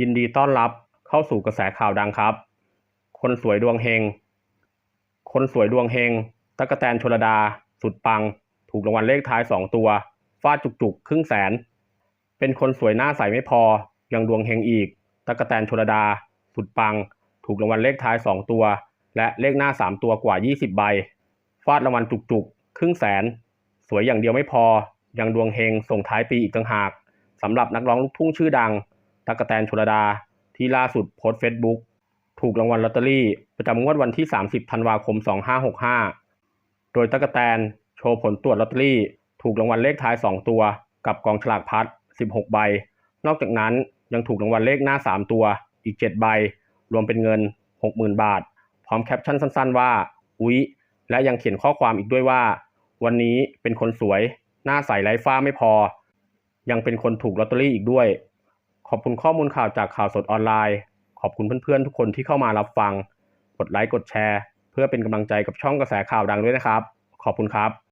ยินดีต้อนรับเข้าสู่กระแสข่าวดังครับ คนสวยดวงเฮง คนสวยดวงเฮงตั๊กแตนชลดา สุดปัง ถูกรางวัลเลขท้าย 2 ตัวฟาดจุกๆ ครึ่งแสน เป็นคนสวยหน้าใสไม่พอ ยังดวงเฮงอีกตั๊กแตนชลดา สุดปัง ถูกรางวัลเลขท้าย 2 ตัว และเลขหน้า 3 ตัวกว่า 20 ใบ ฟาดรางวัลจุกๆ ครึ่งแสน สวยอย่างเดียวไม่พอ ยังดวงเฮงส่งท้ายปีอีกต่างหากสำหรับนักร้องลูกทุ่งชื่อดัง ตั๊กแตนชลดา ที่ล่าสุดโพสต์เฟซบุ๊กถูกรางวัลลอตเตอรี่ ประจำงวดวันที่ 30 ธันวาคม 2565 โดยตั๊กแตนโชว์ผลตรวจลอตเตอรี่ ถูกรางวัลเลขท้าย 2 ตัว กับกองฉลากพัด 16 ใบ นอกจากนั้นยังถูกรางวัลเลขหน้า 3 ตัว อีก 7 ใบ รวมเป็นเงิน 60,000 บาท พร้อมแคปชั่นสั้นๆว่า อุ๊ย และยังเขียนข้อความอีกด้วยว่า วันนี้เป็นคนสวย หน้าใสไร้ฝ้าไม่พอ ยังเป็นคนถูกลอตเตอรี่อีกด้วย อบคุณข้อมูลข่าวจากข่าวสดออนไลน์ ขอบคุณเพื่อนๆทุกคนที่เข้ามารับฟัง กดไลค์กดแชร์ เพื่อเป็นกำลังใจกับช่องกระแสข่าวดังด้วยนะครับ ขอบคุณครับ